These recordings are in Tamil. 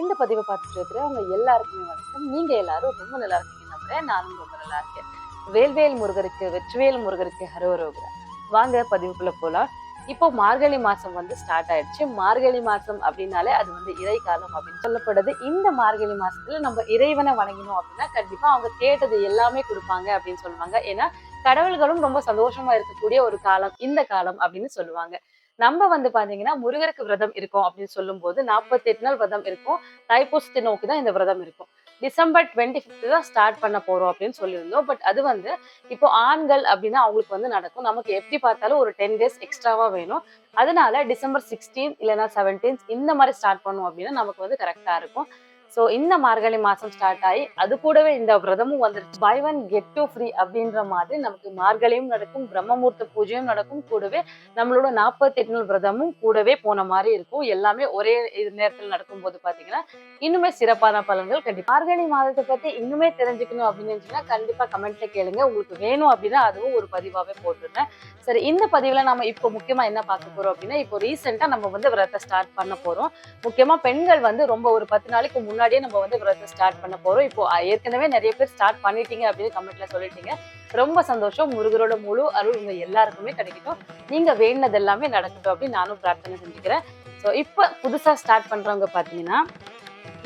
இந்த பதிவை பார்த்துட்டு இருக்கிற அவங்க எல்லாருக்குமே வணக்கம். நீங்க எல்லாரும் ரொம்ப நல்லா இருக்கீங்க நம்புறேன். நானும் ரொம்ப நல்லா இருக்கேன். வேல்வேல் முருகருக்கு வெற்றிவேல் முருகருக்கு ஹரோரோகிற வாங்க பதிவுக்குள்ள போலாம். இப்போ மார்கழி மாசம் வந்து ஸ்டார்ட் ஆயிடுச்சு. மார்கழி மாசம் அப்படின்னாலே அது வந்து இறை காலம் அப்படின்னு சொல்லப்படுது. இந்த மார்கழி மாசத்துல நம்ம இறைவனை வணங்கினோம் அப்படின்னா கண்டிப்பா அவங்க கேட்டது எல்லாமே கொடுப்பாங்க அப்படின்னு சொல்லுவாங்க. ஏன்னா கடவுள்களும் ரொம்ப சந்தோஷமா இருக்கக்கூடிய ஒரு காலம் இந்த காலம் அப்படின்னு சொல்லுவாங்க. நம்ம வந்து பாத்தீங்கன்னா முருகருக்கு விரதம் இருக்கும் அப்படின்னு சொல்லும்போது நாற்பத்தி எட்டு நாள் விரதம் இருக்கும். தைப்பூசத்தை நோக்கி தான் இந்த விரதம் இருக்கும். டிசம்பர் டுவெண்ட்டி ஃபிஃப்த் தான் ஸ்டார்ட் பண்ண போறோம் அப்படின்னு சொல்லியிருந்தோம். பட் அது வந்து இப்போ ஆண்கள் அப்படின்னா அவங்களுக்கு வந்து நடக்கும். நமக்கு எப்படி பார்த்தாலும் ஒரு டென் டேஸ் எக்ஸ்ட்ராவா வேணும். அதனால டிசம்பர் சிக்ஸ்டீன் இல்லைன்னா செவன்டீன்த் இந்த மாதிரி ஸ்டார்ட் பண்ணோம் அப்படின்னா நமக்கு வந்து கரெக்டா இருக்கும். ஸோ இந்த மார்கழி மாதம் ஸ்டார்ட் ஆகி அது கூடவே இந்த விரதமும் வந்துருச்சு. Buy one get two free அப்படின்ற மாதிரி நமக்கு மார்கழியும் நடக்கும் பிரம்மமூர்த்த பூஜையும் நடக்கும். கூடவே நம்மளோட நாற்பத்தி எட்டு நாள் விரதமும் கூடவே போன மாதிரி இருக்கும். எல்லாமே ஒரே இது நேரத்தில் நடக்கும்போது பாத்தீங்கன்னா இன்னுமே சிறப்பான பலன்கள் கண்டிப்பா. மார்கழி மாதத்தை பத்தி இன்னுமே தெரிஞ்சுக்கணும் அப்படின்னு நினைச்சீங்கன்னா கண்டிப்பா கமெண்ட்ல கேளுங்க. உங்களுக்கு வேணும் அப்படின்னா அதுவும் ஒரு பதிவாவே போட்டுருந்தேன். சரி இந்த பதிவுல நம்ம இப்போ முக்கியமா என்ன பார்க்க போறோம் அப்படின்னா இப்போ ரீசெண்டாக நம்ம வந்து விரதத்தை ஸ்டார்ட் பண்ண போறோம். முக்கியமா பெண்கள் வந்து ரொம்ப ஒரு பத்து நாளைக்கு முன்னாடி முன்னாடியே நம்ம வந்து விரதத்தை ஸ்டார்ட் பண்ண போறோம். இப்போ ஏற்கனவே நிறைய பேர் ஸ்டார்ட் பண்ணிட்டீங்க அப்படின்னு கமெண்ட்ல சொல்லிட்டீங்க. ரொம்ப சந்தோஷம். முருகரோட முழு அருள் உங்க எல்லாருக்குமே கிடைக்கட்டும். நீங்க வேண்டினது எல்லாமே நடக்கட்டும் அப்படின்னு நானும் பிரார்த்தனை செஞ்சுக்கிறேன். ஸோ இப்போ புதுசா ஸ்டார்ட் பண்றவங்க பாத்தீங்கன்னா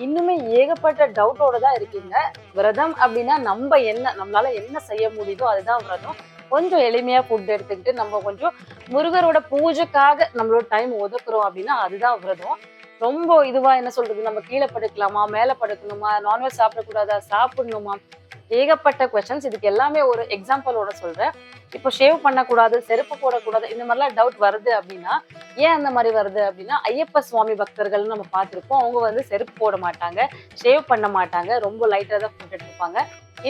இன்னுமே ஏகப்பட்ட டவுட்டோட தான் இருக்கீங்க. விரதம் அப்படின்னா நம்ம என்ன நம்மளால என்ன செய்ய முடியுதோ அதுதான் விரதம். கொஞ்சம் எளிமையா ஃபுட் எடுத்துக்கிட்டு நம்ம கொஞ்சம் முருகரோட பூஜைக்காக நம்மளோட டைம் ஒதுக்குறோம் அப்படின்னா அதுதான் விரதம். ரொம்ப இதுவா என்ன சொல்றது? நம்ம கீழே படுக்கலாமா? மேல படுக்கணுமா? நான்வெஜ் சாப்பிடக்கூடாதா? சாப்பிடணுமா? ஏகப்பட்ட கொஸ்டின்ஸ் இதுக்கு எல்லாமே ஒரு எக்ஸாம்பிளோட சொல்றேன். இப்போ ஷேவ் பண்ணக்கூடாது செருப்பு போடக்கூடாது இந்த மாதிரிலாம் டவுட் வருது அப்படின்னா ஏன் அந்த மாதிரி வருது அப்படின்னா ஐயப்ப சுவாமி பக்தர்கள் நம்ம பார்த்துருப்போம். அவங்க வந்து செருப்பு போட மாட்டாங்க ஷேவ் பண்ண மாட்டாங்க ரொம்ப லைட்டாக தான் ஃபுட் எடுத்துப்பாங்க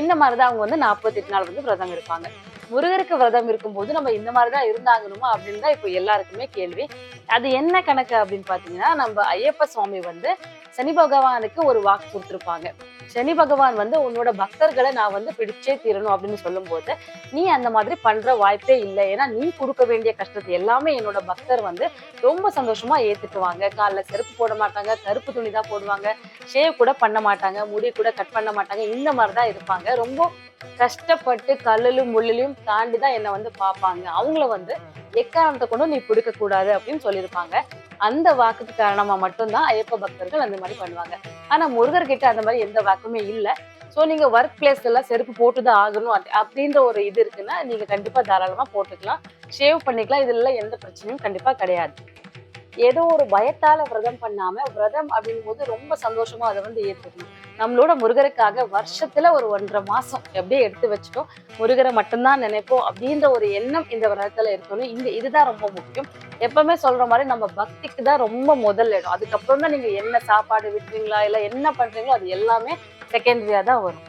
இந்த மாதிரி தான் அவங்க வந்து நாற்பத்தெட்டு நாள் வந்து விரதம் இருப்பாங்க. முருகருக்கு விரதம் இருக்கும்போது நம்ம இந்த மாதிரி தான் இருந்தாங்கணுமா அப்படின்னு தான் இப்போ எல்லாருக்குமே கேள்வி. அது என்ன கணக்கு அப்படின்னு பார்த்தீங்கன்னா நம்ம ஐயப்ப சுவாமி வந்து சனி பகவானுக்கு ஒரு வாக்கு கொடுத்துருப்பாங்க. சனி பகவான் வந்து உன்னோட பக்தர்களை நான் வந்து பிடிச்சே தீரணும் அப்படின்னு சொல்லும்போது நீ அந்த மாதிரி பண்ற வாய்ப்பே இல்லை. ஏன்னா நீ கொடுக்க வேண்டிய கஷ்டத்தை எல்லாமே என்னோட பக்தர் வந்து ரொம்ப சந்தோஷமா ஏத்துக்குவாங்க. காலைல செருப்பு போட மாட்டாங்க கருப்பு துணி தான் போடுவாங்க ஷேவ் கூட பண்ண மாட்டாங்க முடி கூட கட் பண்ண மாட்டாங்க இந்த மாதிரி தான் இருப்பாங்க. ரொம்ப கஷ்டப்பட்டு கல்லிலும் முள்ளிலையும் தாண்டி தான் என்னை வந்து பார்ப்பாங்க. அவங்கள வந்து எக்காரணத்தை கொண்டு நீ பிடிக்க கூடாது அப்படின்னு சொல்லியிருப்பாங்க. அந்த வாக்குக்கு காரணமா மட்டும்தான் ஐயப்ப பக்தர்கள் அந்த மாதிரி பண்ணுவாங்க. ஆனா முருகர் கிட்ட அந்த மாதிரி எந்த வாக்குமே இல்லை. ஸோ நீங்க ஒர்க் பிளேஸ் எல்லாம் செருப்பு போட்டுதான் ஆகணும் அப்படி- அப்படின்ற ஒரு இது இருக்குன்னா நீங்க கண்டிப்பா தாராளமா போட்டுக்கலாம். ஷேவ் பண்ணிக்கலாம். இதுல எந்த பிரச்சனையும் கண்டிப்பா கிடையாது. ஏதோ ஒரு பயத்தால விரதம் பண்ணாம விரதம் அப்படிங்கும்போது ரொம்ப சந்தோஷமா அதை வந்து ஏற்றுக்கணும் நம்மளோட முருகருக்காக வருஷத்துல ஒரு ஒன்றரை மாசம் எப்படியே எடுத்து வச்சுட்டோம். முருகரை மட்டும்தான் நினைப்போம் அப்படின்ற ஒரு எண்ணம் இந்த விரதத்துல இருக்கணும். இந்த இதுதான் ரொம்ப முக்கியம். எப்பவுமே சொல்ற மாதிரி நம்ம பக்திக்கு தான் ரொம்ப முதல் இடம். அதுக்கப்புறம் தான் நீங்க என்ன சாப்பாடு விட்டுறீங்களா? இல்ல என்ன பண்றீங்களோ அது எல்லாமே செகண்டரியா தான் வரும்.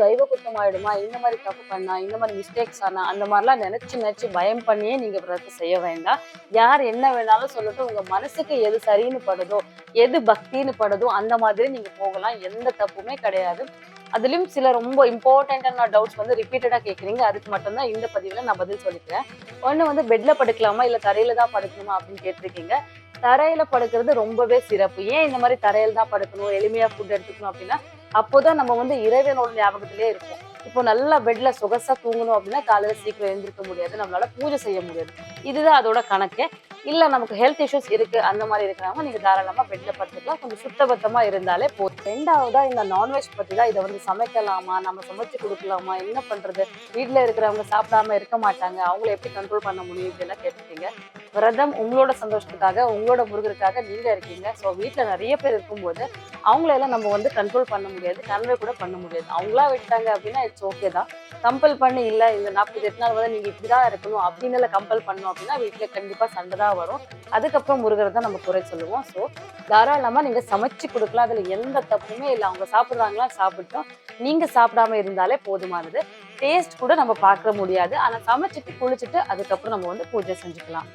தெய்வ குத்தம் ஆயிடுமா? இந்த மாதிரி தப்பு பண்ணா? இந்த மாதிரி மிஸ்டேக்ஸ் ஆனா? அந்த மாதிரிலாம் நினைச்சு நினைச்சு பயம் பண்ணியே நீங்க விரதத்தை செய்ய வேண்டாம். யார் என்ன வேணாலும் சொல்லட்டும். உங்க மனசுக்கு எது சரின்னு படுதோ எது பக்தின்னு படுதோ அந்த மாதிரி நீங்க போகலாம். எந்த தப்புமே கிடையாது. அதுலயும் சில ரொம்ப இம்பார்ட்டன்டான டவுட்ஸ் வந்து ரிப்பீட்டடா கேட்குறீங்க அதுக்கு மட்டும்தான் இந்த பதிவில் நான் பதில் சொல்லிக்கிறேன். ஒன்று வந்து பெட்ல படுக்கலாமா? இல்லை தரையில தான் படுக்கணுமா? அப்படின்னு கேட்டிருக்கீங்க. தரையில படுக்கிறது ரொம்பவே சிறப்பு. ஏன் இந்த மாதிரி தரையில தான் படுக்கணும்? எளிமையா ஃபுட் எடுத்துக்கணும் அப்படின்னா அப்போதான் நம்ம வந்து இறைவனோட ஞாபகத்திலே இருப்போம். இப்போ நல்லா பெட்ல சொகசா தூங்கணும் அப்படின்னா காலையில சீக்கிரம் எழுந்திருக்க முடியாது. நம்மளால பூஜை செய்ய முடியாது. இதுதான் அதோட கணக்கு. இல்ல நமக்கு ஹெல்த் இஷ்யூஸ் இருக்கு. அந்த மாதிரி இருக்கிறவங்க நீங்க தாராளமா பெட்ல படுத்துக்கலாம். கொஞ்சம் சுத்தபத்தமா இருந்தாலே போதும். ரெண்டாவதா இந்த நான்வெஜ் பத்தி தான் இதை வந்து சமைக்கலாமா? நம்ம சமைச்சு கொடுக்கலாமா? என்ன பண்றது? வீட்ல இருக்கிறவங்க சாப்பிடாம இருக்க மாட்டாங்க. அவங்கள எப்படி கண்ட்ரோல் பண்ண முடியும்? எல்லாம் கேட்டுட்டீங்க விரதம் உங்களோட சந்தோஷத்துக்காக உங்களோட முருகருக்காக நீங்க இருக்கீங்க. ஸோ வீட்டில் நிறைய பேர் இருக்கும்போது அவங்களெல்லாம் நம்ம வந்து கண்ட்ரோல் பண்ண முடியாது கன்வே கூட பண்ண முடியாது. அவங்களா விட்டாங்க அப்படின்னா இட்ஸ் ஓகே தான். கம்பல் பண்ணி இல்லை இந்த நாற்பத்தி எட்டு நாள் வந்து நீங்க இப்படிதான் இருக்கணும் அப்படின்னு கம்பல் பண்ணோம் அப்படின்னா வீட்டில் கண்டிப்பாக சண்டை தான் வரும். அதுக்கப்புறம் முருகரை தான் நம்ம குறை சொல்லுவோம். ஸோ தாராளமாக நீங்கள் சமைச்சு கொடுக்கலாம். அதில் எந்த தப்புமே இல்லை. அவங்க சாப்பிட்றாங்களா சாப்பிட்டோம். நீங்கள் சாப்பிடாம இருந்தாலே போதுமானது. டேஸ்ட் கூட நம்ம பார்க்க முடியாது. ஆனால் சமைச்சிட்டு குளிச்சுட்டு அதுக்கப்புறம் நம்ம வந்து பூஜை செஞ்சுக்கலாம்.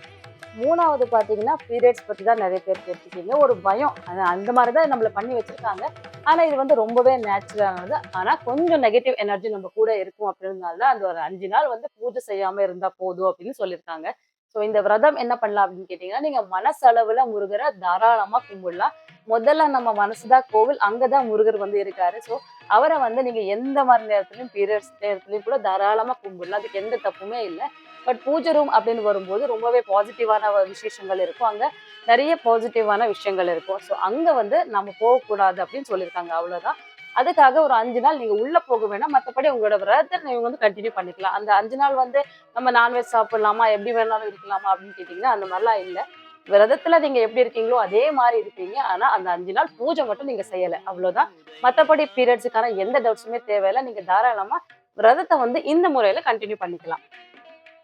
மூணாவது பார்த்தீங்கன்னா பீரியட்ஸ் பற்றி தான் நிறைய பேர் கேட்டிருக்கீங்க ஒரு பயம் அது அந்த மாதிரி தான் நம்மளை பண்ணி வச்சிருக்காங்க. ஆனால் இது வந்து ரொம்பவே நேச்சுரலானது ஆனால் கொஞ்சம் நெகட்டிவ் எனர்ஜி நம்ம கூட இருக்கும் அப்படின்றதுனால தான் அந்த ஒரு அஞ்சு நாள் வந்து பூஜை செய்யாமல் இருந்தால் போதும் அப்படின்னு சொல்லியிருக்காங்க. ஸோ இந்த விரதம் என்ன பண்ணலாம் அப்படின்னு கேட்டிங்கன்னா நீங்கள் மனசளவில் முருகரை தாராளமாக கும்பிடலாம். முதல்ல நம்ம மனசுதான் கோவில் அங்கதான் முருகர் வந்து இருக்காரு. ஸோ அவரை வந்து நீங்க எந்த மாதிரி நேரத்துலையும் பீரியட்ஸ் நேரத்துலையும் கூட தாராளமா கும்பிடலாம். அதுக்கு எந்த தப்புமே இல்லை. பட் பூஜை ரூம் அப்படின்னு வரும்போது ரொம்பவே பாசிட்டிவான விசேஷங்கள் இருக்கும். அங்க நிறைய பாசிட்டிவான விஷயங்கள் இருக்கும். ஸோ அங்க வந்து நம்ம போகக்கூடாது அப்படின்னு சொல்லியிருக்காங்க. அவ்வளவுதான். அதுக்காக ஒரு அஞ்சு நாள் நீங்க உள்ள போக வேணாம். மற்றபடி உங்களோட விரதத்தை நீங்க வந்து கண்டினியூ பண்ணிக்கலாம். அந்த அஞ்சு நாள் வந்து நம்ம நான்வெஜ் சாப்பிடலாமா? எப்படி வேணாலும் இருக்கலாமா? அப்படின்னு கேட்டீங்கன்னா அந்த மாதிரிலாம் இல்லை. விரதத்துல நீங்க எப்படி இருக்கீங்களோ அதே மாதிரி இருப்பீங்க. ஆனா அந்த அஞ்சு நாள் பூஜை மட்டும் நீங்க செய்யல. அவ்வளவுதான். மத்தபடி பீரியட்ஸுக்கான எந்த டவுட்ஸுமே தேவையில்லை. நீங்க தாராளமா விரதத்தை வந்து இந்த முறையில கண்டினியூ பண்ணிக்கலாம்.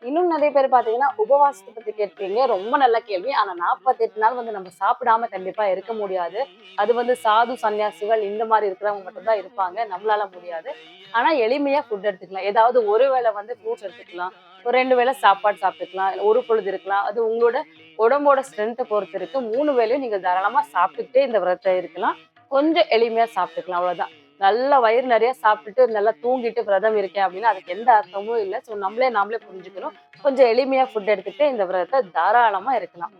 இன்னும் நிறைய பேர் பார்த்தீங்கன்னா உபவாசத்தை பத்தி கேட்பீங்க. ரொம்ப நல்ல கேள்வி. ஆனா நாற்பத்தெட்டு நாள் வந்து நம்ம சாப்பிடாம கண்டிப்பா இருக்க முடியாது. அது வந்து சாது சன்னியாசிகள் இந்த மாதிரி இருக்கிறவங்க மட்டும்தான் இருப்பாங்க. நம்மளால முடியாது. ஆனா எளிமையா ஃபுட் எடுத்துக்கலாம். ஏதாவது ஒரு வேளை வந்து ஃப்ரூட்ஸ் எடுத்துக்கலாம். ஒரு ரெண்டு வேளை சாப்பாடு சாப்பிட்டுக்கலாம். ஒரு பொழுது இருக்கலாம். அது உங்களோட உடம்போட ஸ்ட்ரென்த்தை பொறுத்து இருக்கு. மூணு வேளையும் நீங்க தாராளமா சாப்பிட்டுக்கிட்டே இந்த விரத்தை இருக்கலாம். கொஞ்சம் எளிமையா சாப்பிட்டுக்கலாம். அவ்வளவுதான். நல்ல வயிறு நிறைய சாப்பிட்டுட்டு நல்லா தூங்கிட்டு விரதம் இருக்கேன் அப்படின்னா அதுக்கு எந்த அர்த்தமும் இல்லை. ஸோ நம்மளே நாமளே புரிஞ்சுக்கணும். கொஞ்சம் எளிமையா ஃபுட் எடுத்துட்டு இந்த விரதத்தை தாராளமா இருக்கலாம்.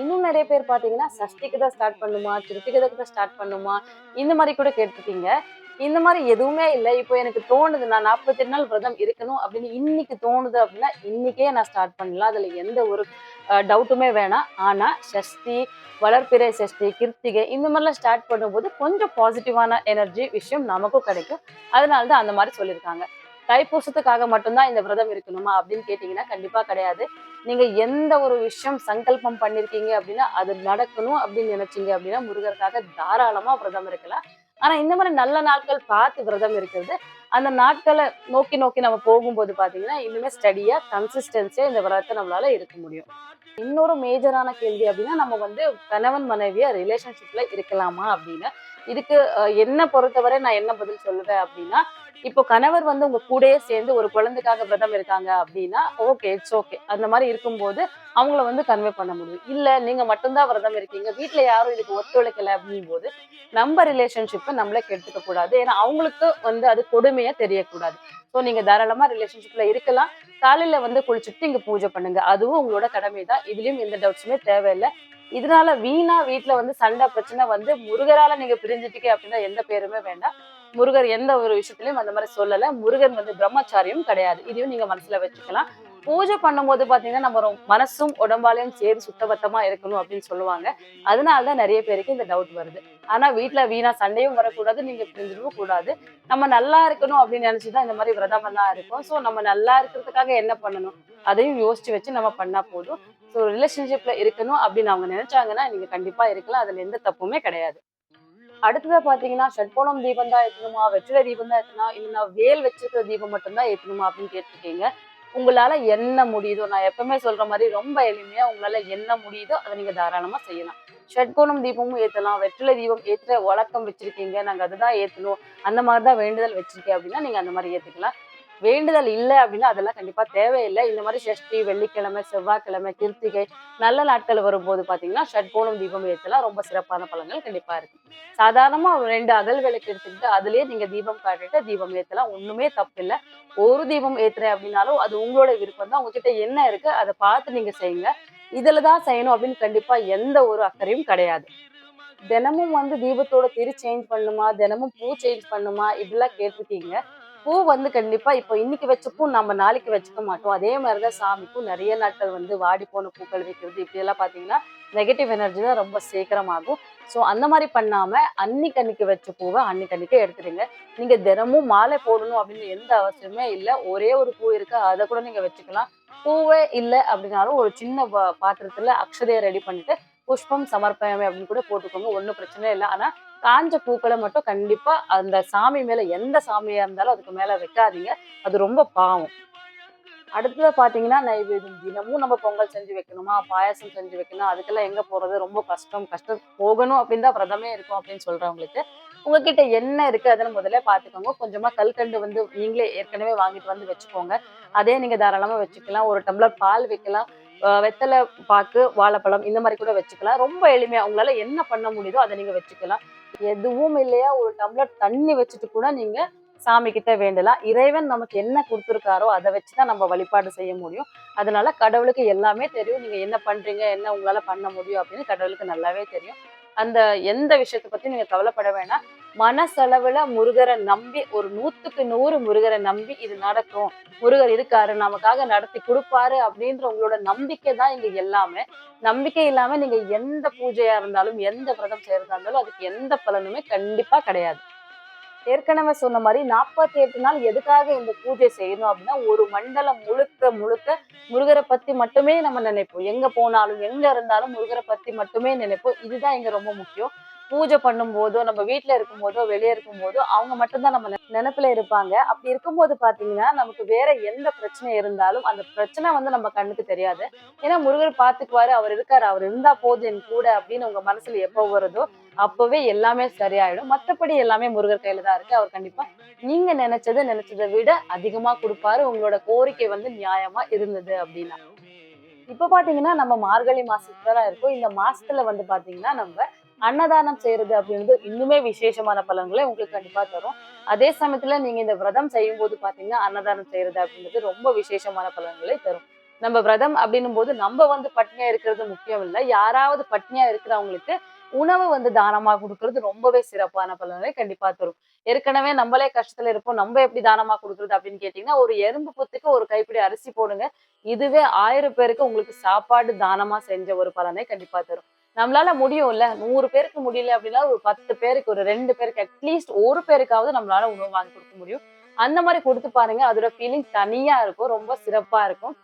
இன்னும் நிறைய பேர் பார்த்தீங்கன்னா சஷ்டிக்கு தான் ஸ்டார்ட் பண்ணுமா திருத்திக்கு தான் ஸ்டார்ட் பண்ணுமா இந்த மாதிரி கூட கேட்டிருக்கீங்க. இந்த மாதிரி எதுவுமே இல்லை. இப்போ எனக்கு தோணுது நான் நாற்பத்தெட்டு நாள் விரதம் இருக்கணும் அப்படின்னு இன்னைக்கு தோணுது அப்படின்னா இன்னைக்கே நான் ஸ்டார்ட் பண்ணலாம். அதுல எந்த ஒரு டவுட்டுமே வேணாம். ஆனா சஷ்டி வளர்ப்பிறை சஷ்டி கிருத்திகை இந்த மாதிரிலாம் ஸ்டார்ட் பண்ணும்போது கொஞ்சம் பாசிட்டிவான எனர்ஜி விஷயம் நமக்கும் கிடைக்கும். அதனால தான் அந்த மாதிரி சொல்லியிருக்காங்க. தைப்பூசத்துக்காக மட்டும்தான் இந்த விரதம் இருக்கணுமா அப்படின்னு கேட்டிங்கன்னா கண்டிப்பா கிடையாது. நீங்க எந்த ஒரு விஷயம் சங்கல்பம் பண்ணிருக்கீங்க அப்படின்னா அது நடக்கணும் அப்படின்னு நினைச்சீங்க அப்படின்னா முருகருக்காக தாராளமா விரதம் இருக்கலாம். ஆனா இந்த மாதிரி நல்ல நாட்கள் பார்த்து விரதம் இருக்கிறது அந்த நாட்களை நோக்கி நோக்கி நம்ம போகும்போது பாத்தீங்கன்னா இன்னுமே ஸ்டடியா கன்சிஸ்டன்சியா இந்த விரதத்தை நம்மளால இருக்க முடியும். இன்னொரு மேஜரான கேள்வி அப்படின்னா நம்ம வந்து கணவன் மனைவியா ரிலேஷன்ஷிப்ல இருக்கலாமா அப்படின்னு? இதுக்கு என்ன பொறுத்தவரை நான் என்ன பதில் சொல்லுவேன் அப்படின்னா இப்போ கணவர் வந்து உங்க கூடயே சேர்ந்து ஒரு குழந்தைக்காக விரதம் இருக்காங்க அப்படின்னா ஓகே இட்ஸ் ஓகே அந்த மாதிரி இருக்கும்போது அவங்கள வந்து கன்வே பண்ண முடியும். இல்ல நீங்க மட்டும்தான் விரதம் இருக்கீங்க வீட்டுல யாரும் இதுக்கு ஒத்துழைக்கல அப்படின் போது நம்ம ரிலேஷன்ஷிப்பை நம்மளே கெடுத்துக்க கூடாது. ஏன்னா அவங்களுக்கு வந்து அது கொடுமையா தெரியக்கூடாது. ஸோ நீங்க தாராளமா ரிலேஷன்ஷிப்ல இருக்கலாம். காலையில வந்து குளிச்சுட்டு இங்க பூஜை பண்ணுங்க. அதுவும் உங்களோட கடமை தான் இதுலயும் எந்த டவுட்ஸுமே தேவையில்லை. இதனால வீணா வீட்டுல வந்து சண்டை பிரச்சனை வந்து முருகரால நீங்க பிரிஞ்சுட்டீங்க அப்படின்னா எந்த பேருமே வேண்டாம். முருகர் எந்த ஒரு விஷயத்திலயும் அந்த மாதிரி சொல்லல. முருகன் வந்து பிரம்மச்சாரியும் கிடையாது. இதையும் நீங்க மனசுல வச்சுக்கலாம். பூஜை பண்ணும்போது பாத்தீங்கன்னா நம்ம மனசும் உடம்பாலையும் சேர்ந்து சுத்தபத்தமா இருக்கணும் அப்படின்னு சொல்லுவாங்க. அதனாலதான் நிறைய பேருக்கு இந்த டவுட் வருது. ஆனா வீட்டுல வீணா சண்டையும் வரக்கூடாது நீங்க பிரிஞ்சிடவும் கூடாது. நம்ம நல்லா இருக்கணும் அப்படின்னு நினைச்சுதான் இந்த மாதிரி விரதம் எல்லாம் இருக்கும். ஸோ நம்ம நல்லா இருக்கிறதுக்காக என்ன பண்ணணும்? அதையும் யோசிச்சு வச்சு நம்ம பண்ணா போதும். ஸோ ரிலேஷன்ஷிப்ல இருக்கணும் அப்படின்னு அவங்க நினைச்சாங்கன்னா நீங்க கண்டிப்பா இருக்கலாம். அதுல எந்த தப்புமே கிடையாது. அடுத்ததா பாத்தீங்கன்னா ஷட்கோணம் தீபம் தான் ஏற்றணுமா வெற்றிலை தீபம் தான் ஏத்தணுமா? இல்லைன்னா வேல் வச்சிருக்கிற தீபம் மட்டும்தான் ஏத்தணுமா அப்படின்னு கேட்டிருக்கீங்க. உங்களால என்ன முடியுதோ நான் எப்பவுமே சொல்ற மாதிரி ரொம்ப எளிமையா உங்களால என்ன முடியுதோ அதை நீங்க தாராளமா செய்யலாம். ஷட்கோணம் தீபமும் ஏத்தலாம். வெற்றிலை தீபம் ஏத்துற வழக்கம் வச்சிருக்கீங்க. நாங்க அதுதான் ஏத்தணும். அந்த மாதிரி தான் வேண்டுதல் வச்சிருக்கேன் அப்படின்னா நீங்க அந்த மாதிரி ஏத்துக்கலாம். வேண்டுதல் இல்லை அப்படின்னா அதெல்லாம் கண்டிப்பா தேவையில்லை. இந்த மாதிரி சஷ்டி வெள்ளிக்கிழமை செவ்வாய்க்கிழமை கிருத்திகை நல்ல நாட்கள் வரும்போது பாத்தீங்கன்னா ஷட்கோணம் தீபம் ஏற்றலாம் ரொம்ப சிறப்பான பலன்கள் கண்டிப்பா இருக்கு. சாதாரணமா ரெண்டு அகல் விளக்கு எடுத்துக்கிட்டு அதுலயே நீங்க தீபம் காட்டிட்டு தீபம் ஏத்தலாம். ஒண்ணுமே தப்பு இல்லை. ஒரு தீபம் ஏத்துறேன் அப்படின்னாலும் அது உங்களோட விருப்பம் தான். உங்ககிட்ட என்ன இருக்கு அதை பார்த்து நீங்க செய்யுங்க. இதுலதான் செய்யணும் அப்படின்னு கண்டிப்பா எந்த ஒரு அக்கறையும் கிடையாது. தினமும் வந்து தீபத்தோட திரு சேஞ்ச் பண்ணுமா? தினமும் பூ சேஞ்ச் பண்ணுமா? இப்படிலாம் கேட்டிருக்கீங்க. பூ வந்து கண்டிப்பா இப்போ இன்னைக்கு வச்ச பூ நம்ம நாளைக்கு வச்சுக்க மாட்டோம். அதே மாதிரிதான் சாமிக்கும் நிறைய நாட்கள் வந்து வாடி போன பூக்கள் வைக்கிறது. இப்படி எல்லாம் பாத்தீங்கன்னா நெகட்டிவ் எனர்ஜி தான் ரொம்ப சீக்கிரமாகும் ஸோ அந்த மாதிரி பண்ணாம அன்னைக்கு அன்னைக்கு வச்ச பூவை அன்னைக்கு அன்னைக்கே எடுத்துடுங்க. நீங்க தினமும் மாலை போடணும் அப்படின்னு எந்த அவசியமே இல்லை. ஒரே ஒரு பூ இருக்கு. அதை கூட நீங்க வச்சுக்கலாம். பூவே இல்லை அப்படின்னாலும் ஒரு சின்ன பாத்திரத்துல அக்ஷதையை ரெடி பண்ணிட்டு புஷ்பம் சமர்ப்பயமே அப்படின்னு கூட போட்டுக்கோங்க. ஒன்றும் பிரச்சனை இல்லை. ஆனா காஞ்ச பூக்களை மட்டும் கண்டிப்பா அந்த சாமி மேல எந்த சாமியா இருந்தாலும் அதுக்கு மேல வைக்காதீங்க. அது ரொம்ப பாவம். அடுத்தது பாத்தீங்கன்னா நைவேத்தியம் தினமும் நம்ம பொங்கல் செஞ்சு வைக்கணுமா? பாயாசம் செஞ்சு வைக்கணும்? அதுக்கெல்லாம் எங்க போறது? ரொம்ப கஷ்டம். கஷ்டம் போகணும் அப்படின்னு தான் பிரதமே இருக்கும் அப்படின்னு சொல்றவங்களுக்கு. உங்ககிட்ட என்ன இருக்கு? அதன்னு முதல்ல பாத்துக்கோங்க. கொஞ்சமா கல்கண்டு வந்து நீங்களே ஏற்கனவே வாங்கிட்டு வந்து வச்சுக்கோங்க. அதே நீங்க தாராளமா வச்சுக்கலாம். ஒரு டம்ளர் பால் வைக்கலாம். வெத்தலை பாக்கு வாழைப்பழம் இந்த மாதிரி கூட வச்சுக்கலாம். ரொம்ப எளிமையா உங்களால என்ன பண்ண முடியுதோ அதை நீங்க வச்சுக்கலாம். எதுவும் இல்லையா? ஒரு டம்ளர் தண்ணி வச்சுட்டு கூட நீங்க சாமி கிட்ட வேண்டலாம். இறைவன் நமக்கு என்ன கொடுத்துருக்காரோ அதை வச்சுதான் நம்ம வழிபாடு செய்ய முடியும். அதனால கடவுளுக்கு எல்லாமே தெரியும். நீங்க என்ன பண்றீங்க என்ன உங்களால பண்ண முடியும் அப்படின்னு கடவுளுக்கு நல்லாவே தெரியும். அந்த எந்த விஷயத்தை பத்தி நீங்க கவலைப்பட வேணாம். மனசளவுல முருகரை நம்பி ஒரு நூத்துக்கு நூறு முருகரை நம்பி இது நடக்கும். முருகர் இருக்காரு நமக்காக நடத்தி கொடுப்பாரு அப்படின்ற உங்களோட நம்பிக்கை தான் இங்க எல்லாமே. நம்பிக்கை இல்லாம நீங்க எந்த பூஜையா இருந்தாலும் எந்த விரதம் செய்யறதா இருந்தாலும் அதுக்கு எந்த பலனுமே கண்டிப்பா கிடையாது. ஏற்கனவே சொன்ன மாதிரி நாற்பத்தி எட்டு நாள் எதுக்காக இந்த பூஜை செய்யணும் அப்படின்னா ஒரு மண்டலம் முழுக்க முழுக்க முருகரை பத்தி மட்டுமே நம்ம நினைப்போம். எங்க போனாலும் எங்க இருந்தாலும் முருகரை பத்தி மட்டுமே நினைப்போம். இதுதான் இங்க ரொம்ப முக்கியம். பூஜை பண்ணும் போதோ நம்ம வீட்டுல இருக்கும் போதோ வெளியே இருக்கும் போதோ அவங்க மட்டும்தான் நம்ம நெ- நினைப்புல இருப்பாங்க. அப்படி இருக்கும்போது பாத்தீங்கன்னா நமக்கு வேற எந்த பிரச்சனை இருந்தாலும் அந்த பிரச்சனை வந்து நம்ம கண்ணுக்கு தெரியாது. ஏன்னா முருகர் பாத்துக்குவாரு அவர் இருக்காரு அவர் இருந்தா போதும் என் கூட அப்படின்னு உங்க மனசுல எப்போ வருதோ அப்பவே எல்லாமே சரியாயிடும். மத்தபடி எல்லாமே முருகர் கையில தான் இருக்கு. அவர் கண்டிப்பா நீங்க நினைச்சதை நினைச்சதை விட அதிகமா கொடுப்பாரு. உங்களோட கோரிக்கை வந்து நியாயமா இருந்தது அப்படின்னா. இப்ப பாத்தீங்கன்னா நம்ம மார்கழி மாசத்துல தான் இருக்கோம். இந்த மாசத்துல வந்து பாத்தீங்கன்னா நம்ம அன்னதானம் செய்யறது அப்படின்றது இன்னுமே விசேஷமான பலன்களை உங்களுக்கு கண்டிப்பா தரும். அதே சமயத்துல நீங்க இந்த விரதம் செய்யும் போது பாத்தீங்கன்னா அன்னதானம் செய்யறது அப்படின்றது ரொம்ப விசேஷமான பலன்களை தரும். நம்ம விரதம் அப்படின்னும் போது நம்ம வந்து பட்னியா இருக்கிறது முக்கியம் இல்லை. யாராவது பட்னியா இருக்கிறவங்களுக்கு உணவு வந்து தானமா கொடுக்கறது ரொம்பவே சிறப்பான பலனை கண்டிப்பா தரும். ஏற்கனவே நம்மளே கஷ்டத்துல இருப்போம் நம்ம எப்படி தானமா கொடுக்கறது அப்படின்னு கேட்டீங்கன்னா ஒரு எறும்பு புத்துக்கு ஒரு கைப்பிடி அரிசி போடுங்க. இதுவே ஆயிரம் பேருக்கு உங்களுக்கு சாப்பாடு தானமா செஞ்ச ஒரு பலனை கண்டிப்பா தரும். நம்மளால முடியும்ல நூறு பேருக்கு முடியல அப்படின்னா ஒரு பத்து பேருக்கு ஒரு ரெண்டு பேருக்கு அட்லீஸ்ட் ஒரு பேருக்காவது நம்மளால உணவு வாங்கி கொடுக்க முடியும். அந்த மாதிரி கொடுத்து பாருங்க அதோட ஃபீலிங் தனியா இருக்கும் ரொம்ப சிறப்பா இருக்கும்.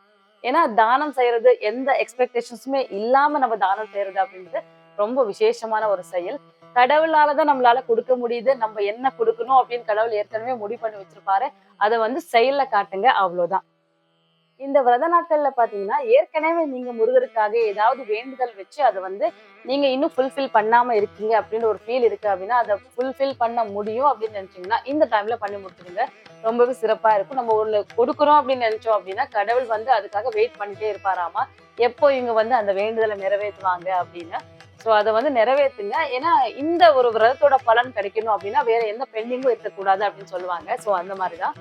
ஏன்னா தானம் செய்யறது எந்த எக்ஸ்பெக்டேஷன்ஸுமே இல்லாம நம்ம தானம் செய்யறது அப்படின்றது ரொம்ப விசேஷமான ஒரு செயல். கடவுளாலதான் நம்மளால கொடுக்க முடியுது. நம்ம என்ன கொடுக்கணும் அப்படின்னு கடவுள் ஏற்கனவே முடிவு பண்ணி வச்சிருப்பாரு. அதை வந்து செயல்ல காட்டுங்க. அவ்வளவுதான் இந்த விரத நாட்கள்ல பாத்தீங்கன்னா ஏற்கனவே நீங்க முருகருக்காக ஏதாவது வேண்டுதல் வச்சு அதை வந்து நீங்க இன்னும் ஃபுல்ஃபில் பண்ணாம இருக்கீங்க அப்படின்னு ஒரு ஃபீல் இருக்கு அப்படின்னா அதை ஃபுல்ஃபில் பண்ண முடியும் அப்படின்னு நினைச்சீங்கன்னா இந்த டைம்ல பண்ணி முடிச்சிருங்க ரொம்பவே சிறப்பா இருக்கும். நம்ம ஒண்ணு கொடுக்குறோம் அப்படின்னு நினைச்சோம் அப்படின்னா கடவுள் வந்து அதுக்காக வெயிட் பண்ணிட்டே இருப்பாராமா? எப்போ இவங்க வந்து அந்த வேண்டுதலை நிறைவேற்றுவாங்க அப்படின்னு ஸோ அதை வந்து நிறைவேற்றுங்க ஏன்னா இந்த ஒரு விரதத்தோட பலன் கிடைக்கணும் அப்படின்னா வேற எந்த பெண்டிங்கும் இருக்கக்கூடாது அப்படின்னு சொல்லுவாங்க. ஸோ அந்த மாதிரி தான்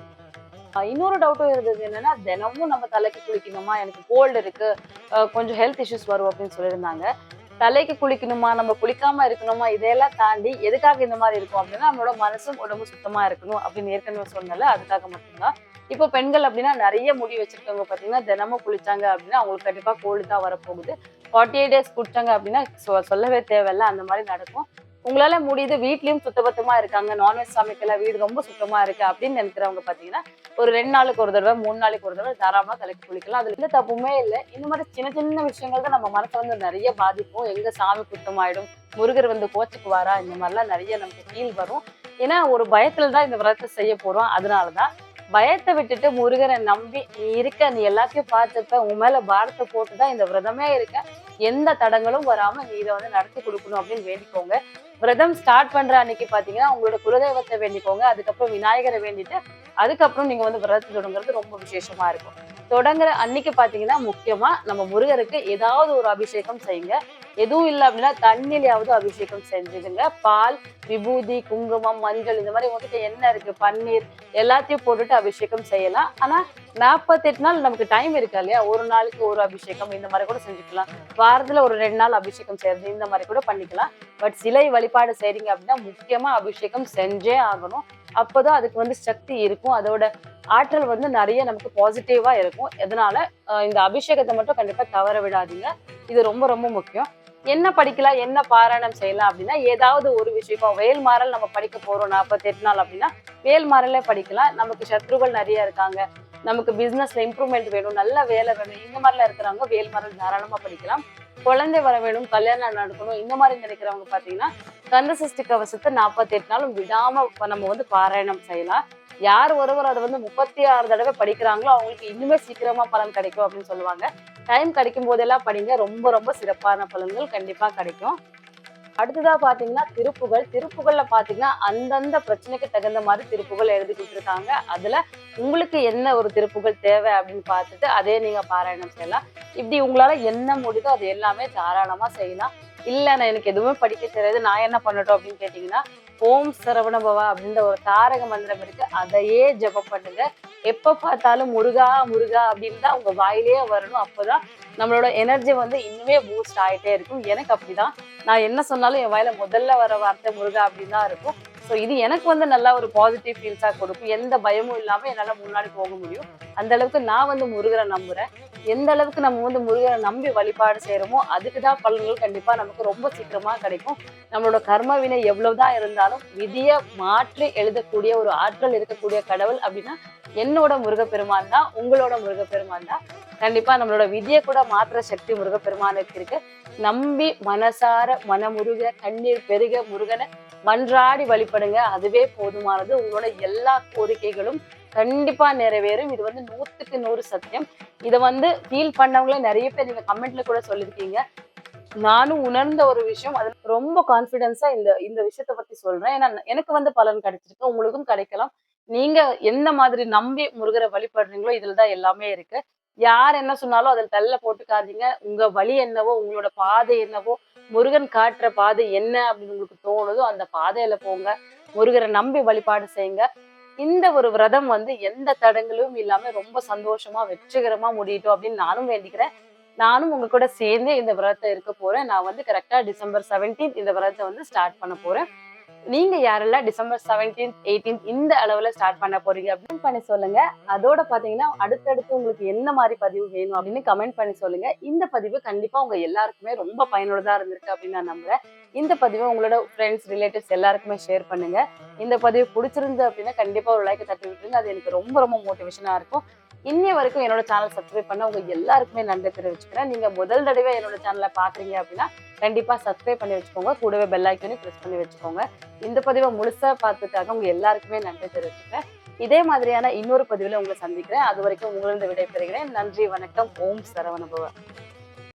இன்னொரு டவுட்டும் இருந்தது என்னன்னா தினமும் நம்ம தலைக்கு குளிக்கணுமா? எனக்கு கோல்டு இருக்கு. கொஞ்சம் ஹெல்த் இஷ்யூஸ் வரும் அப்படின்னு சொல்லியிருந்தாங்க. தலைக்கு குளிக்கணுமா? நம்ம குளிக்காம இருக்கணுமா? இதையெல்லாம் தாண்டி எதுக்காக இந்த மாதிரி இருக்கும் அப்படின்னா நம்மளோட மனசும் உடம்பும் சுத்தமா இருக்கணும் அப்படின்னு ஏற்கனவே சொன்னல அதுக்காக மட்டும்தான். இப்போ பெண்கள் அப்படின்னா நிறைய முடி வச்சிருக்கவங்க பார்த்தீங்கன்னா தினமும் குளிச்சாங்க அப்படின்னா அவங்களுக்கு கண்டிப்பா கோல்டு தான் வரப்போகுது. ஃபார்ட்டி எயிட் டேஸ் குடிச்சாங்க அப்படின்னா சொல்லவே தேவையில்ல அந்த மாதிரி நடக்கும். உங்களால முடியுது வீட்லயும் சுத்தபத்தமா இருக்காங்க நான்வெஜ் சமைக்கல வீடு ரொம்ப சுத்தமா இருக்கு அப்படின்னு நினைக்கிறவங்க பாத்தீங்கன்னா ஒரு ரெண்டு நாளுக்கு ஒரு தடவை மூணு நாளைக்கு ஒரு தடவை தாராளமா தலைக்கு குளிக்கலாம். அதுல எந்த தப்புமே இல்லை. இந்த மாதிரி சின்ன சின்ன விஷயங்கள் தான் நம்ம மனசை வந்து நிறைய பாதிக்கும். எங்க சாமி குத்தமாயிடும் முருகர் வந்து கோச்சுக்கு வாரா இந்த மாதிரிலாம் நிறைய நமக்கு ஃபீல் வரும். ஏன்னா ஒரு பயத்துல தான் இந்த விரதத்தை செய்ய போறோம். அதனாலதான் பயத்தை விட்டுட்டு முருகனை நம்பி நீ இருக்க நீ எல்லாத்தையும் பார்த்துப்ப உன் மேல பாரத்தை போட்டுதான் இந்த விரதமே இருக்க. எந்த தடங்களும் வராம நீ இதை வந்து நடத்தி கொடுக்கணும் அப்படின்னு வேண்டிக்கோங்க. விரதம் ஸ்டார்ட் பண்ற அன்னைக்கு பாத்தீங்கன்னா உங்களோட குலதெய்வத்தை வேண்டிக்கோங்க. அதுக்கப்புறம் விநாயகரை வேண்டிட்டு அதுக்கப்புறம் நீங்க வந்து விரதத்தை தொடங்குறது ரொம்ப விசேஷமா இருக்கும். தொடங்குற அன்னைக்கு பாத்தீங்கன்னா முக்கியமா நம்ம முருகருக்கு ஏதாவது ஒரு அபிஷேகம் செய்யுங்க. எதுவும் இல்லை அப்படின்னா தண்ணிலையாவது அபிஷேகம் செஞ்சுடுங்க பால் விபூதி குங்குமம் மஞ்சள் இந்த மாதிரி உங்ககிட்ட என்ன இருக்கு? பன்னீர் எல்லாத்தையும் போட்டுட்டு அபிஷேகம் செய்யலாம். ஆனா நாற்பத்தெட்டு நாள் நமக்கு டைம் இருக்கா இல்லையா? ஒரு நாளைக்கு ஒரு அபிஷேகம் இந்த மாதிரி கூட செஞ்சுக்கலாம். வாரத்துல ஒரு ரெண்டு நாள் அபிஷேகம் செய்யறது இந்த மாதிரி கூட பண்ணிக்கலாம். பட் சிலை வழிபாடு செய்றீங்க அப்படின்னா முக்கியமா அபிஷேகம் செஞ்சே ஆகணும். அப்போதான் அதுக்கு வந்து சக்தி இருக்கும். அதோட ஆற்றல் வந்து நிறைய நமக்கு பாசிட்டிவா இருக்கும். அதனால இந்த அபிஷேகத்தை மட்டும் கண்டிப்பா தவற விடாதீங்க. இது ரொம்ப ரொம்ப முக்கியம். என்ன படிக்கலாம் என்ன பாராயணம் செய்யலாம் அப்படின்னா ஏதாவது ஒரு விஷயம். இப்போ வேல்மாறல் நம்ம படிக்க போறோம் நாற்பத்தெட்டு நாள் அப்படின்னா வேல்மாறலே படிக்கலாம். நமக்கு சத்ருகள் நிறைய இருக்காங்க. நமக்கு பிசினஸ்ல இம்ப்ரூவ்மெண்ட் வேணும் நல்ல வேலை வேணும். இந்த மாதிரிலாம் இருக்கிறவங்க வேல்மாறல் தாராளமா படிக்கலாம். குழந்தை வர வேணும் கல்யாணம் நடக்கணும். இந்த மாதிரி நினைக்கிறவங்க பாத்தீங்கன்னா கந்த சஷ்டி கவசத்தை நாற்பத்தெட்டு நாளும் விடாம நம்ம வந்து பாராயணம் செய்யலாம். யார் ஒருவர் அதை வந்து முப்பத்தி ஆறு தடவை படிக்கிறாங்களோ அவங்களுக்கு இன்னுமே சீக்கிரமா பலன் கிடைக்கும் அப்படின்னு சொல்லுவாங்க. டைம் கிடைக்கும் போதெல்லாம் படிங்க. ரொம்ப ரொம்ப சிறப்பான பலன்கள் கண்டிப்பா கிடைக்கும். அடுத்ததா பாத்தீங்கன்னா திருப்புகள். திருப்புகளில் பார்த்தீங்கன்னா அந்தந்த பிரச்சனைக்கு தகுந்த மாதிரி திருப்புகள் எழுதி கொடுத்துருக்காங்க. அதுல உங்களுக்கு என்ன ஒரு திருப்புகள் தேவை அப்படின்னு பார்த்துட்டு அதே நீங்க பாராயணம் செய்யலாம். இப்படி உங்களால என்ன முடியுதோ அது எல்லாமே தாராளமா செய்யலாம். இல்லை நான் எனக்கு எதுவுமே படிக்க தெரியாது. நான் என்ன பண்ணட்டும் அப்படின்னு கேட்டீங்கன்னா ஓம் சரவணபவா அப்படின்ற ஒரு தாரக மந்திரம் இருக்கு. அதையே ஜெபம் பண்ணுங்க. எப்ப பார்த்தாலும் முருகா முருகா அப்படின்னு தான் உங்க வாயிலேயே வரணும். அப்போதான் நம்மளோட எனர்ஜி வந்து இன்னுமே பூஸ்ட் ஆகிட்டே இருக்கும். எனக்கு அப்படிதான். நான் என்ன சொன்னாலும் என் வாயில முதல்ல வர வார்த்தை முருகா அப்படின்னு தான் இருக்கும். ஸோ இது எனக்கு வந்து நல்லா ஒரு பாசிட்டிவ் ஃபீல்ஸாக கொடுக்கும். எந்த பயமும் இல்லாமல் என்னால் முன்னாடி போக முடியும். அந்த அளவுக்கு நான் வந்து முருகரை நம்புறேன். எந்த அளவுக்கு நம்ம வந்து முருகனை நம்பி வழிபாடு செய்கிறோமோ அதுக்கு தான் பலன்கள் கண்டிப்பா நமக்கு ரொம்ப சீக்கிரமா கிடைக்கும். நம்மளோட கர்ம வினை எவ்வளவுதான் இருந்தாலும் விதியை மாற்றி எழுதக்கூடிய ஒரு ஆற்றல் இருக்கக்கூடிய கடவுள் அப்படின்னா என்னோட முருகப்பெருமான் தான் உங்களோட முருகப்பெருமான் தான். கண்டிப்பா நம்மளோட விதியை கூட மாற்ற சக்தி முருகப்பெருமானுக்கு இருக்கு. நம்பி மனசார மனமுருக கண்ணீர் பெருக முருகனை மன்றாடி வழிபடுங்க. அதுவே போதுமானது. உங்களோட எல்லா கோரிக்கைகளும் கண்டிப்பா நிறைவேறும். இது வந்து நூத்துக்கு நூறு சத்தியம். இதை வந்து ஃபீல் பண்ணவங்களே நிறைய பேர் நீங்க கமெண்ட்ல கூட சொல்லியிருக்கீங்க நானும் உணர்ந்த ஒரு விஷயம் அது ரொம்ப கான்பிடன்ஸா இந்த இந்த விஷயத்த பத்தி சொல்றேன். ஏன்னா எனக்கு வந்து பலன் கிடைச்சிருக்கு. உங்களுக்கும் கிடைக்கலாம். நீங்க எந்த மாதிரி நம்பி முருகரை வழிபடுறீங்களோ இதுலதான் எல்லாமே இருக்கு. யார் என்ன சொன்னாலும் அதில் தள்ள போட்டுக்காதீங்க. உங்க வழி என்னவோ உங்களோட பாதை என்னவோ முருகன் காட்டுற பாதை என்ன அப்படின்னு உங்களுக்கு தோணுதோ அந்த பாதையில போங்க. முருகரை நம்பி வழிபாடு செய்யுங்க. இந்த ஒரு விரதம் வந்து எந்த தடங்களும் இல்லாம ரொம்ப சந்தோஷமா வெற்றிகரமா முடியட்டும் அப்படின்னு நானும் வேண்டிக்கிறேன். நானும் உங்க கூட சேர்ந்து இந்த விரதத்தை இருக்க போறேன். நான் வந்து கரெக்டா டிசம்பர் 17 இந்த விரதத்தை வந்து ஸ்டார்ட் பண்ண போறேன். நீங்க யாரெல்லாம் டிசம்பர் 17 18 இந்த அளவுல ஸ்டார்ட் பண்ண போறீங்க அப்படின்னு பண்ணி சொல்லுங்க. அதோட பாத்தீங்கன்னா அடுத்தடுத்து உங்களுக்கு என்ன மாதிரி பதிவு வேணும் அப்படின்னு கமெண்ட் பண்ணி சொல்லுங்க. இந்த பதிவு கண்டிப்பா உங்க எல்லாருக்குமே ரொம்ப பயனுள்ளதா இருந்திருக்கு அப்படின்னு நான் நம்புறேன். இந்த பதிவை உங்களோட ஃப்ரெண்ட்ஸ் ரிலேட்டிவ்ஸ் எல்லாருக்குமே ஷேர் பண்ணுங்க. இந்த பதிவு பிடிச்சிருந்து அப்படின்னா கண்டிப்பா ஒரு லைக் தட்டி விட்டுருங்க. அது எனக்கு ரொம்ப ரொம்ப மோட்டிவேஷனா இருக்கும். இன்னைய வரைக்கும் என்னோட சேனல் சப்ஸ்கிரைப் பண்ண உங்க எல்லாருக்குமே நன்றி தெரிவிச்சுக்கிறேன். நீங்க முதல் தடவை என்னோட சேனலை பாக்குறீங்க அப்படின்னா கண்டிப்பா சப்ஸ்கிரைப் பண்ணி வச்சுக்கோங்க. கூடவே பெல் ஐக்கனையும் ப்ரெஸ் பண்ணி வச்சுக்கோங்க. இந்த பதிவை முழுசா பார்த்துக்காக உங்க எல்லாருக்குமே நன்றி தெரிவிச்சுக்கிறேன். இதே மாதிரியான இன்னொரு பதிவில் உங்களை சந்திக்கிறேன். அது வரைக்கும் உங்களிருந்து விடைபெறுகிறேன். நன்றி வணக்கம். ஓம் சரவணபவன்